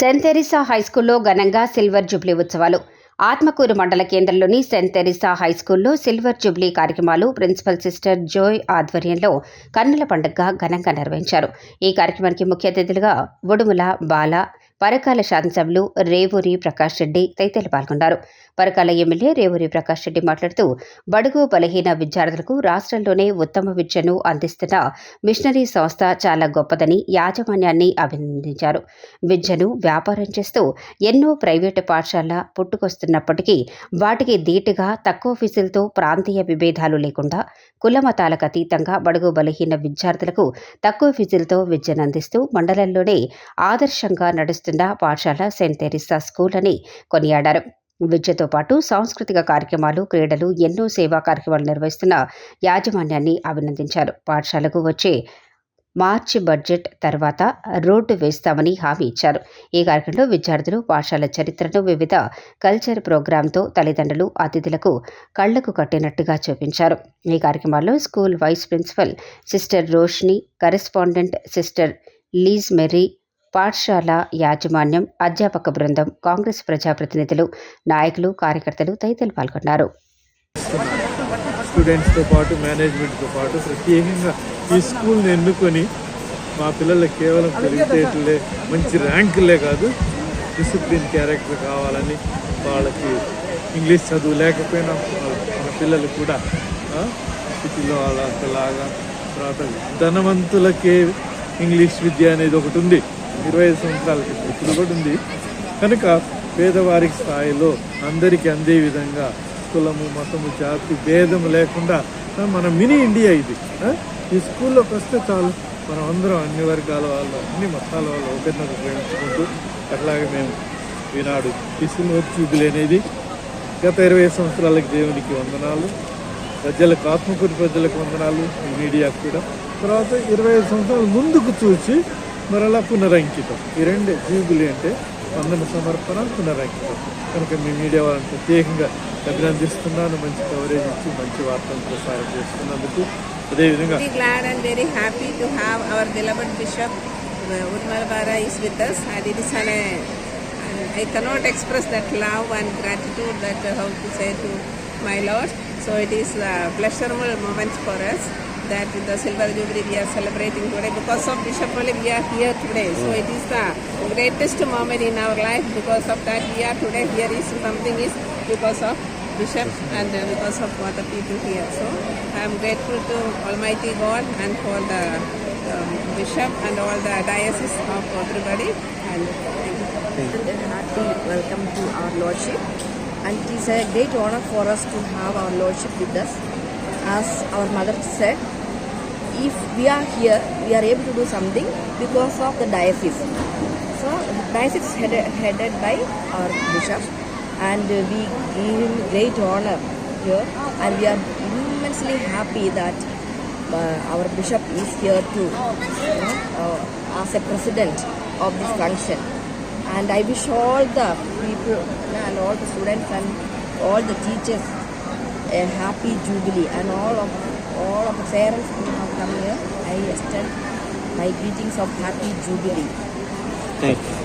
Cent Teresa హైస్కూల్లో ఘనంగా silver Jubilee ఉత్సవాలు. ఆత్మకూరు మండల కేంద్రంలోని సెంట్ తెరిసా హైస్కూల్లో సిల్వర్ జూబ్లీ కార్యక్రమాలు ప్రిన్సిపల్ సిస్టర్ జోయ్ ఆధ్వర్యంలో కన్నుల పండుగ ఘనంగా నిర్వహించారు. ఈ కార్యక్రమానికి ముఖ్య అతిథులుగా ఉడుముల బాల పరకాల శాసనసభ్యులు రేవూరి ప్రకాష్ రెడ్డి తదితరులు పాల్గొన్నారు. పరకాల ఎమ్మెల్యే రేవూరి ప్రకాష్ రెడ్డి మాట్లాడుతూ బడుగు బలహీన విద్యార్థులకు రాష్ట్రంలోనే ఉత్తమ విద్యను అందిస్తున్న మిషనరీ సంస్థ చాలా గొప్పదని యాజమాన్యాన్ని అభినందించారు. విద్యను వ్యాపారం చేస్తూ ఎన్నో ప్రైవేటు పాఠశాల పుట్టుకొస్తున్నప్పటికీ వాటికి ధీటుగా తక్కువ ఫీజులతో ప్రాంతీయ విభేదాలు లేకుండా కులమతాలకు అతీతంగా బడుగు బలహీన విద్యార్థులకు తక్కువ ఫీజులతో విద్యను అందిస్తూ మండలంలోనే ఆదర్శంగా నడుస్తున్న పాఠశాల సెయింట్ తెరిసా స్కూల్ అని కొనియాడారు. విద్యతో పాటు సాంస్కృతిక కార్యక్రమాలు క్రీడలు ఎన్నో సేవా కార్యక్రమాలు నిర్వహిస్తున్న యాజమాన్యాన్ని అభినందించారు. పాఠశాలకు వచ్చే మార్చి బడ్జెట్ తర్వాత రోడ్డు వేస్తామని హామీ ఇచ్చారు. ఈ కార్యక్రమంలో విద్యార్థులు పాఠశాల చరిత్రను వివిధ కల్చర్ ప్రోగ్రాంతో తల్లిదండ్రులు అతిథులకు కళ్ళకు కట్టినట్టుగా చూపించారు. ఈ కార్యక్రమాల్లో school vice principal sister Roshni correspondent sister Liz Mary పాఠశాల యాజమాన్యం అధ్యాపక బృందం కాంగ్రెస్ ప్రజాప్రతినిధులు నాయకులు కార్యకర్తలు తదితరులు పాల్గొన్నారు. స్టూడెంట్స్తో పాటు మేనేజ్మెంట్తో పాటు ప్రత్యేకంగా ఈ స్కూల్ని ఎన్నుకొని మా పిల్లలకు కేవలం తెలివితేటలే మంచి ర్యాంకులే కాదు డిసిప్లిన్ క్యారెక్టర్ కావాలని వాళ్ళకి ఇంగ్లీష్ చదువు లేకపోయినా మా మన పిల్లలు కూడా సిటీలో వాళ్ళలాగా తర్వాత ధనవంతులకే ఇంగ్లీష్ విద్య అనేది ఒకటి ఉంది. ఇరవై ఐదు సంవత్సరాల క్రితం ఇప్పుడు కూడా ఉంది. కనుక పేదవారికి స్థాయిలో అందరికీ అందే విధంగా కులము మతము జాతి భేదం లేకుండా మన మినీ ఇండియా ఇది. ఈ స్కూల్లోకి వస్తే చాలు. మనం అందరం అన్ని వర్గాల వాళ్ళు అన్ని మతాల వాళ్ళు ఒకరినొకరు ప్రేమించుకుంటూ అట్లాగే మేము ఈనాడు ఈ సిల్వర్ జూబిలీ అనేది గత ఇరవై సంవత్సరాలకి దేవునికి వందనాలు. ప్రజలకు ఆత్మకూరి ప్రజలకు వందనాలు. మీడియాకు కూడా. తర్వాత ఇరవై ఐదు సంవత్సరాలు ముందుకు చూసి మరలా పునరంకితం ఈ రెండే జూబిలీ అంటే వందన సమర్పణ పునరంకితం కనుక మీ మీడియా వాళ్ళని ప్రత్యేకంగా అభినందిస్తున్నాను మంచి కవరేజ్ ఇచ్చి మంచి వార్తలు ప్రసారం చేస్తున్నందుకు అదేవిధంగా very glad and very happy to have our beloved Bishop uh, Urmal Bara is with us and it is an, uh, I cannot express that love and gratitude that uh, how to say to my Lord. So it is a pleasurable moment for us that the Silver Jubilee we are celebrating today because of Bishop only we are here today. So it is the greatest moment in our life because of that we are today here is something is because of Bishop and because of other people here. So I am grateful to Almighty God and for the um, Bishop and all the diocese of everybody. And thank you. and a hearty welcome to our Lordship. And it is a great honor for us to have our Lordship with us. As our mother said, if we are here, we are able to do something because of the diocese. So, the diocese is headed, headed by our bishop, and we give him great honor here, and we are immensely happy that uh, our bishop is here too, uh, as a president of this function and I wish all the people and all the students and all the teachers a happy jubilee and all of all of the parents come here, I extend my greetings of happy Jubilee. Thank you.